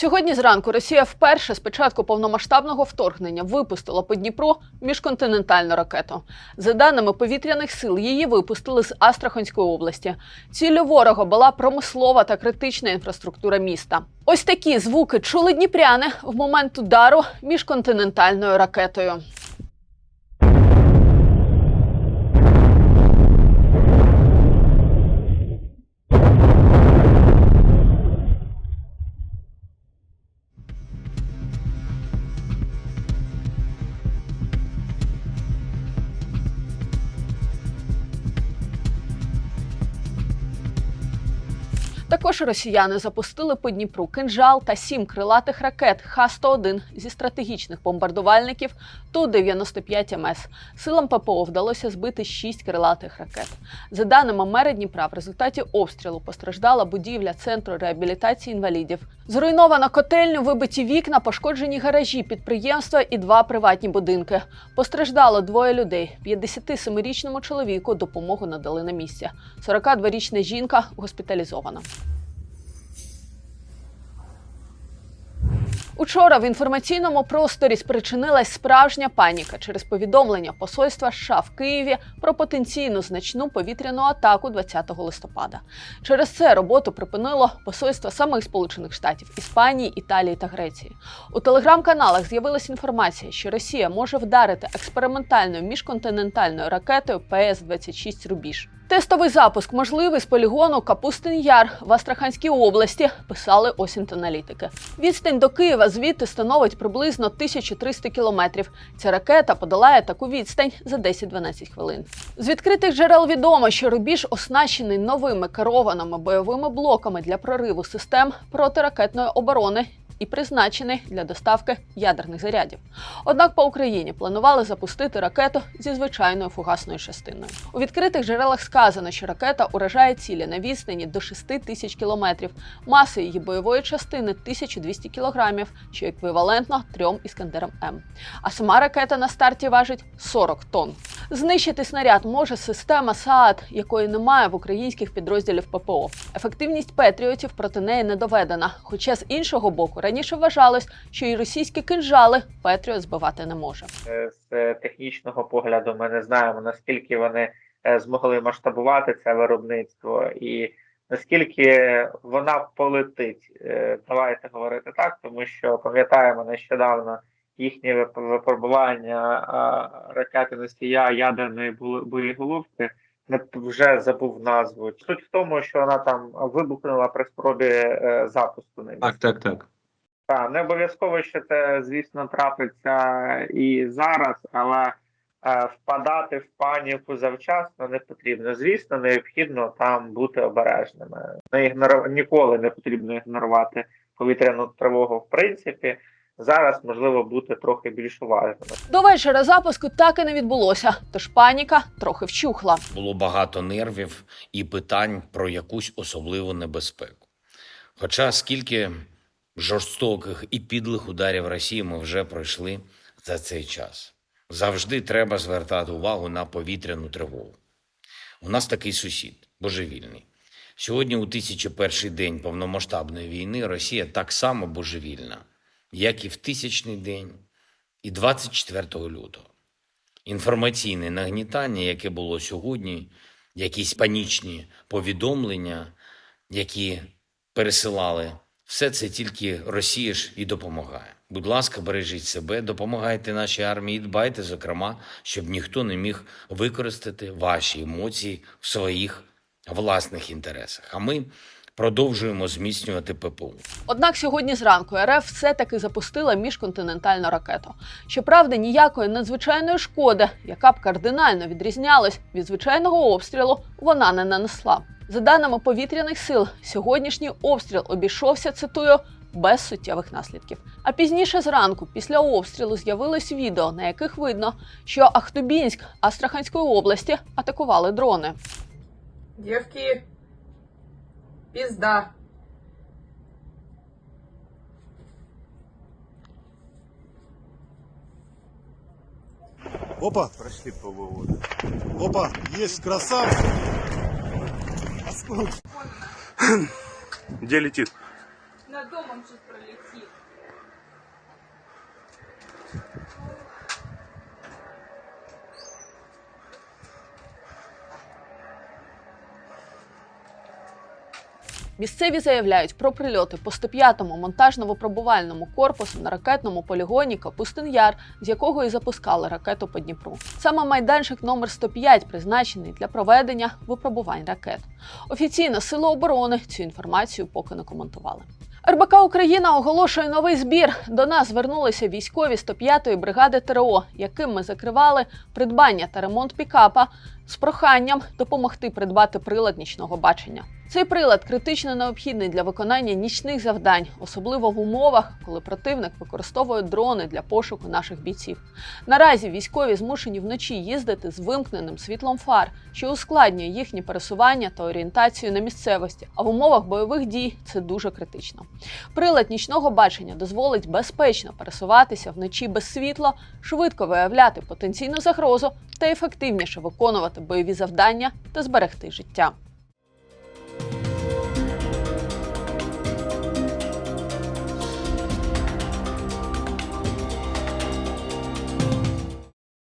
Сьогодні зранку Росія вперше з початку повномасштабного вторгнення випустила по Дніпро міжконтинентальну ракету. За даними повітряних сил, її випустили з Астраханської області. Ціллю ворога була промислова та критична інфраструктура міста. Ось такі звуки чули дніпряни в момент удару міжконтинентальною ракетою. Також росіяни запустили по Дніпру кинжал та сім крилатих ракет Х-101 зі стратегічних бомбардувальників Ту-95 МС. Силам ППО вдалося збити шість крилатих ракет. За даними мера Дніпра, в результаті обстрілу постраждала будівля центру реабілітації інвалідів. Зруйновано котельню, вибиті вікна, пошкоджені гаражі, підприємства і два приватні будинки. Постраждало двоє людей. 57-річному чоловіку допомогу надали на місці. 42-річна жінка госпіталізована. Учора в інформаційному просторі спричинилась справжня паніка через повідомлення посольства США в Києві про потенційну значну повітряну атаку 20 листопада. Через це роботу припинило посольство самих Сполучених Штатів, Іспанії, Італії та Греції. У телеграм-каналах з'явилася інформація, що Росія може вдарити експериментальною міжконтинентальною ракетою ПС-26 Рубіж. Тестовий запуск можливий з полігону Капустин Яр в Астраханській області, писали Осінт-аналітики. Відстань до Києва звідти становить приблизно 1300 кілометрів. Ця ракета подолає таку відстань за 10-12 хвилин. З відкритих джерел відомо, що рубіж оснащений новими керованими бойовими блоками для прориву систем протиракетної оборони. І призначений для доставки ядерних зарядів. Однак по Україні планували запустити ракету зі звичайною фугасною частиною. У відкритих джерелах сказано, що ракета уражає цілі на відстані до 6 тисяч кілометрів. Маса її бойової частини 1200 кілограмів, що еквівалентно трьом іскандерам М. А сама ракета на старті важить 40 тонн. Знищити снаряд може система СААД, якої немає в українських підрозділів ППО. Ефективність Петріотів проти неї не доведена. Хоча з іншого боку раніше вважалось, що і російські кинжали Петріот збивати не може. Е, з технічного погляду ми не знаємо наскільки вони е, змогли масштабувати це виробництво, і наскільки вона полетить. Е, Давайте говорити так, тому що пам'ятаємо нещодавно їхнє випробування ракети носія ядерної боєголовки. Не вже забув назву. Суть в тому, що вона там вибухнула при спробі е, запуску на Так, так, так. так, не обов'язково, що це, звісно, трапиться і зараз, але е, впадати в паніку завчасно не потрібно. Звісно, необхідно там бути обережними. Не ігнору... Ніколи не потрібно ігнорувати повітряну тривогу, в принципі. Зараз можливо бути трохи більш уважними. До вечора запуску так і не відбулося, тож паніка трохи вчухла. було багато нервів і питань про якусь особливу небезпеку. Хоча скільки жорстоких і підлих ударів Росії ми вже пройшли за цей час. Завжди треба звертати увагу на повітряну тривогу. У нас такий сусід, божевільний. Сьогодні, у 1001 день повномасштабної війни, Росія так само божевільна, як і в тисячний день, і 24 лютого інформаційне нагнітання, яке було сьогодні, якісь панічні повідомлення, які пересилали, все це тільки Росія ж і допомагає. Будь ласка, бережіть себе, допомагайте нашій армії, дбайте, зокрема, щоб ніхто не міг використати ваші емоції в своїх власних інтересах. А ми продовжуємо зміцнювати ППУ. Однак сьогодні зранку РФ все-таки запустила міжконтинентальну ракету. Щоправда, ніякої надзвичайної шкоди, яка б кардинально відрізнялась від звичайного обстрілу, вона не нанесла. За даними повітряних сил, сьогоднішній обстріл обійшовся, цитую, без суттєвих наслідків. А пізніше зранку, після обстрілу, з'явилось відео, на яких видно, що Ахтубінськ Астраханської області атакували дрони. Девки, пизда. Опа, Прошли по выводу. опа, есть красавцы. Где летит? Над над домом сейчас пролетит. Місцеві заявляють про прильоти по 105-му монтажно-випробувальному корпусу на ракетному полігоні Капустин Яр, з якого і запускали ракету по Дніпру. Саме майданчик номер 105 призначений для проведення випробувань ракет. Офіційно Сили оборони цю інформацію поки не коментували. РБК Україна оголошує новий збір. До нас звернулися військові 105-ї бригади ТРО, яким ми закривали придбання та ремонт пікапа з проханням допомогти придбати прилад нічного бачення. Цей прилад критично необхідний для виконання нічних завдань, особливо в умовах, коли противник використовує дрони для пошуку наших бійців. Наразі військові змушені вночі їздити з вимкненим світлом фар, що ускладнює їхнє пересування та орієнтацію на місцевості. А в умовах бойових дій це дуже критично. Прилад нічного бачення дозволить безпечно пересуватися вночі без світла, швидко виявляти потенційну загрозу та ефективніше виконувати бойові завдання та зберегти життя.